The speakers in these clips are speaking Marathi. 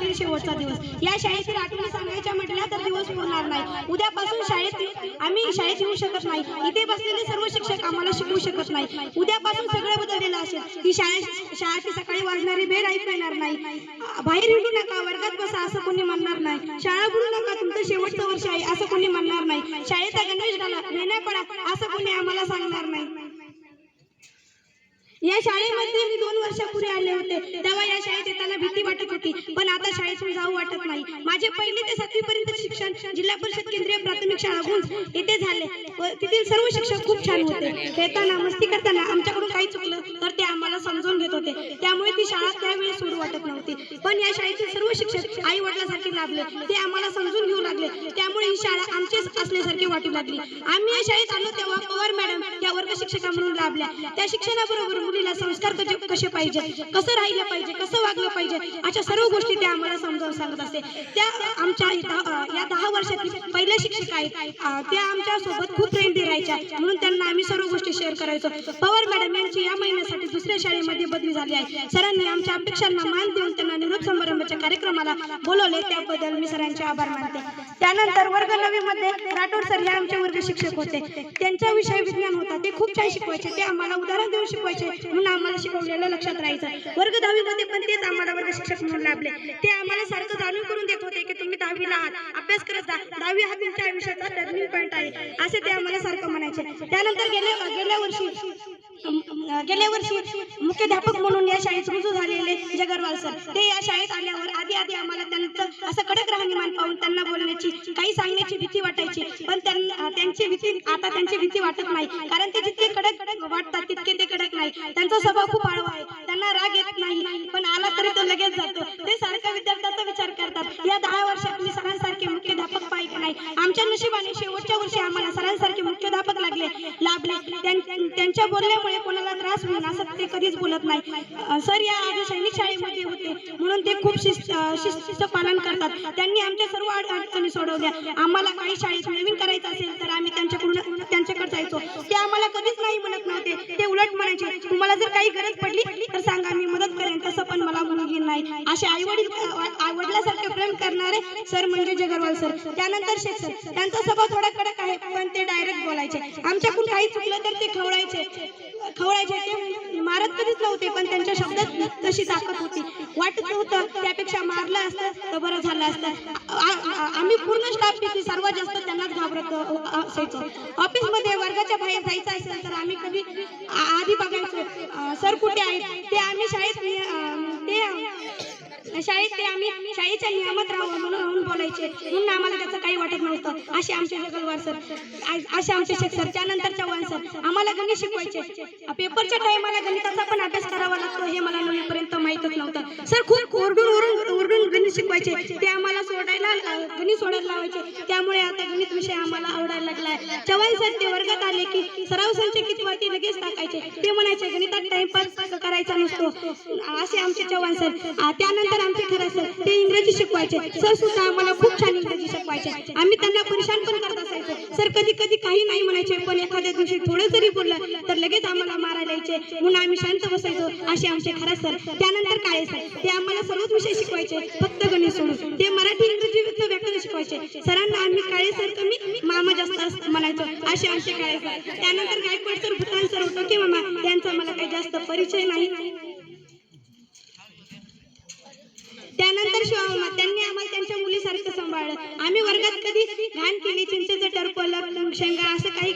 शेवटचा दिवस. या शाळेतील आठवणी सांगायच्या म्हटल्या तर दिवस पुरणार नाही. उद्यापासून शाळेत आम्ही शाळेत येऊ शकत नाही. इथे बसलेले सर्व शिक्षक आम्हाला शिकवू शकत नाही. उद्यापासून सगळं बदललेलं असेल. की शाळेत शाळेची सकाळी वाजणारी बेल ऐकू येणार नाही. बाहेर हिंडू नका. वर्गात बसा असं कोणी म्हणणार नाही. शाळा बुडू नका. तुमचं शेवटचं वर्ष आहे असं कोणी म्हणणार नाही. शाळेचा गणवेश घाला. वेण्या पडा असं कोणी आम्हाला सांगणार नाही. या शाळेमध्ये मी दोन वर्षापूर्वी आले होते. तेव्हा या शाळेत येताना भीती वाटत होती. पण आता वाटत नाही. माझे पहिली ते सातवी पर्यंत शिक्षण जिल्हा परिषद केंद्रीय प्राथमिक शाळा गुंज येथे झाले. व तेथील सर्व शिक्षक खूप छान होते. खेळताना मस्ती करताना आमच्याकडून काही चुकलं तर ते आम्हाला समजून घेत होते. त्यामुळे ती शाळा त्यावेळी सुरू वाटत नव्हती. पण या शाळेतील सर्व शिक्षक आई लाभले ते आम्हाला समजून घेऊ लागले. त्यामुळे ही शाळा आमचीच असल्यासारखी वाटू लागली. आम्ही या शाळेत आलो तेव्हा पवार मॅडम या वर्ग शिक्षका म्हणून लाभल्या. त्या शिक्षणाबरोबर मुलीला संस्कार कसे कसे पाहिजे? कसं राहिलं पाहिजे? कसं वागलं पाहिजे? अशा सर्व गोष्टी त्या आम्हाला समजावून सांगत असते त्या आमच्या या दहा वर्षातील पहिल्या शिक्षिका आहेत. त्या आमच्यासोबत खूप फ्रेंडली राहायच्या. म्हणून त्यांना आम्ही सर्व गोष्टी शेअर करायचो. पवार मॅडम यांची या महिन्यासाठी दुसऱ्या शाळेमध्ये बदली झाली आहे. सरांनी आमच्या अपेक्षांना मान देऊन त्यांना निरोप समारंभाच्या कार्यक्रमाला बोलवले त्याबद्दल मी सरांचे आभार मानते. त्यानंतर वर्ग नवी मध्ये राठोड सर हे आमचे वर्ग शिक्षक होते. त्यांचा विषय विज्ञान होता. ते खूप छान शिकवायचे. ते आम्हाला उदाहरण देऊन शिकवायचे म्हणून आम्हाला शिकवलेलं लक्षात राहायचं. वर्ग दहावी मध्ये पण तेच आम्हाला वर्ग शिक्षक म्हणून लाभले. ते आम्हाला सारखं जाणून करून देत होते की तुम्ही दहावीला आहात. अभ्यास करत जा. दहावी हा तुमच्या आयुष्याचा टर्निंग पॉईंट आहे. असे ते आम्हाला सारखं म्हणायचे. त्यानंतर गेल्या गेल्या वर्षी गेल्या वर्षी मुख्याध्यापक म्हणून या शाळेत रुजू झालेले जगरवाल सर ते या शाळेत आल्यावर आधी आधी आम्हाला त्यांचं असं कडक राहणीमान पाहून त्यांना बोलण्याची काही सांगण्याची भीती वाटायची. पण त्यांना त्यांची भीती आता त्यांची भीती वाटत नाही. कारण ते जितके कडक वाटतात तितके ते कडक नाही. त्यांचा स्वभाव खूप आळवा आहे. त्यांना राग येत नाही. पण आला तरी तो लगेच जातो. ते सारख्या विद्यार्थ्याचा विचार करतात. या दहा वर्षात मी सरांसारखे मुख्याध्यापक पाहिजे नाही. आमच्या नशिबाने शेवटच्या वर्षी आम्हाला सरांसारखे लाभले त्यांच्या बोलण्यामुळे कोणाला त्रास होईल असं ते कधीच बोलत नाही. सर या आधी सैनिक शाळेमध्ये होते म्हणून ते खूप शिस्त अं, शिस्तीचं पालन करतात. त्यांनी आमच्या सर्व अडचणी सोडवल्या. आम्हाला काही शाळेत नवीन करायचं असेल तर आम्ही त्यांच्याकडून त्यांच्याकडे जायचो. ते आम्हाला कधीच नाही म्हणत नव्हते. ते उलट म्हणायचे तुम्हाला जर काही गरज पडली तर सांगा मी मदत करेन. तसं पण मला मुलगी नाही. असे आई वडील प्रेम करणारे सर म्हणजे जगरवाल सर. त्यानंतर शेख सर. त्यांचा स्वभाव थोडा कडक आहे पण ते डायरेक्ट बोलायचे. आमच्याकडून काही चुकलं तर ते खवळायचे. खवळायचे ते मारत कधीच नव्हते पण त्यांच्या शब्दात तशी ताकद होती. वाटत नव्हतं त्यापेक्षा मारलं असतं तर बरं झालं असतं. आम्ही पूर्ण स्टाफ पैकी सर्वात जास्त त्यांनाच घाबरत असायचो. ऑफिसमध्ये वर्गाच्या बाहेर जायचं असेल तर आम्ही कधी आधी बघायचो. सर कुठे आहेत? ते आम्ही शाळेत ते शाळेत ते आम्ही शाळेच्या नियमात राहावं म्हणून बोलायचे. म्हणून आम्हाला त्याचं काही वाटत नव्हतं. असे आमचे जगलवार सर असे आमचे शेख सर. त्यानंतर आम्हाला गणित शिकवायचे. पेपरच्या टाइमाला गणिताचा पण अभ्यास करावा लागतो हे मला नवीपर्यंत माहीतच नव्हतं. सर खूप ओरडून ओरडून ओरडून गणित शिकवायचे. ते आम्हाला सोडायला गणित सोडायला लावायचे. त्यामुळे आता गणित विषय आम्हाला आवडायला लागलाय. चव्हाण सर ते वर्गात आले की सराव संचकित वाटी लगेच टाकायचे. ते म्हणायचे गणितात टाइमपास करायचा नसतो. असे आमचे चव्हाण सर त्यानंतर आमचे खरं सर ते इंग्रजी शिकवायचे. सर सुद्धा आम्हाला खूप छान इंग्रजी शिकवायचे. आम्ही त्यांना परेशान पण करत असायचो सर कधी कधी काही नाही एखाद्या दिवशी थोडं जरी बोललं तर लगेच आम्हाला मारायला यायचे. म्हणून आम्ही शांत बसायचो. असे आमचे खरं सर. त्यानंतर काळे सर? ते आम्हाला सर्वच विषय शिकवायचे. फक्त गणित सोडून. ते मराठी इंग्रजी व्याकरण शिकवायचे. सरांना आम्ही काळे सर कमी मामा जास्त म्हणायचो. असे आमचे काळे सर. त्यानंतर गायकवाड सर भूतान सर होतो की मामा? त्यांचा मला काही जास्त परिचय नाही. त्यानंतर शिवामामा त्यांनी आम्हाला त्यांच्या सांभाळलं. आम्ही वर्गात कधी घाण केली चिंचेचं टरपलं शेंगा असं काही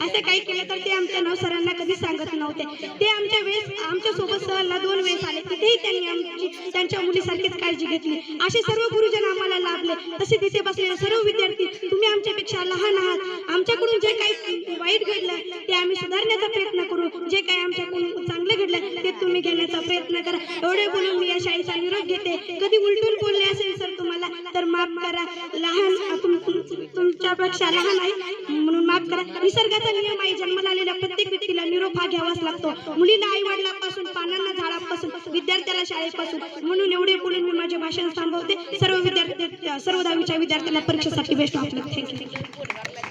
असं काही केलं तर ते आमच्या नाव सरांना कधी सांगत नव्हते. ते आमच्या वेळेस आमच्यासोबत सहलला दोन वेळेस आले. तिथेही त्यांनी आमची त्यांच्या मुलीसारखीच काळजी घेतली. असे सर्व गुरुजन आम्हाला लाभले. तसे तिथे बसलेले सर्व विद्यार्थी तुम्ही आमच्यापेक्षा लहान आहात. आमच्याकडून जे काही वाईट घडलं ते आम्ही सुधारण्याचा प्रयत्न करू. जे काही आमच्याकडून चांगलं घडलं ते तुम्ही घेण्याचा प्रयत्न करा. एवढे बोलून मी या शाळेचा निरोप घेते. कधी तर माफ करा. लहान तुमच्यापेक्षा लहान आहे. म्हणून माफ करा. निसर्गाचा नियम आहे. जन्माला आलेल्या प्रत्येक व्यक्तीला निरोप हा घ्यावाच लागतो. मुलीला आई वडिलांपासून पानांना झाडापासून विद्यार्थ्याला शाळेपासून म्हणून एवढे बोलून मी माझे भाषण थांबवते. सर्व विद्यार्थी सर्व दहावीच्या विद्यार्थ्याला परीक्षेसाठी बेस्ट ऑफ थँक्यू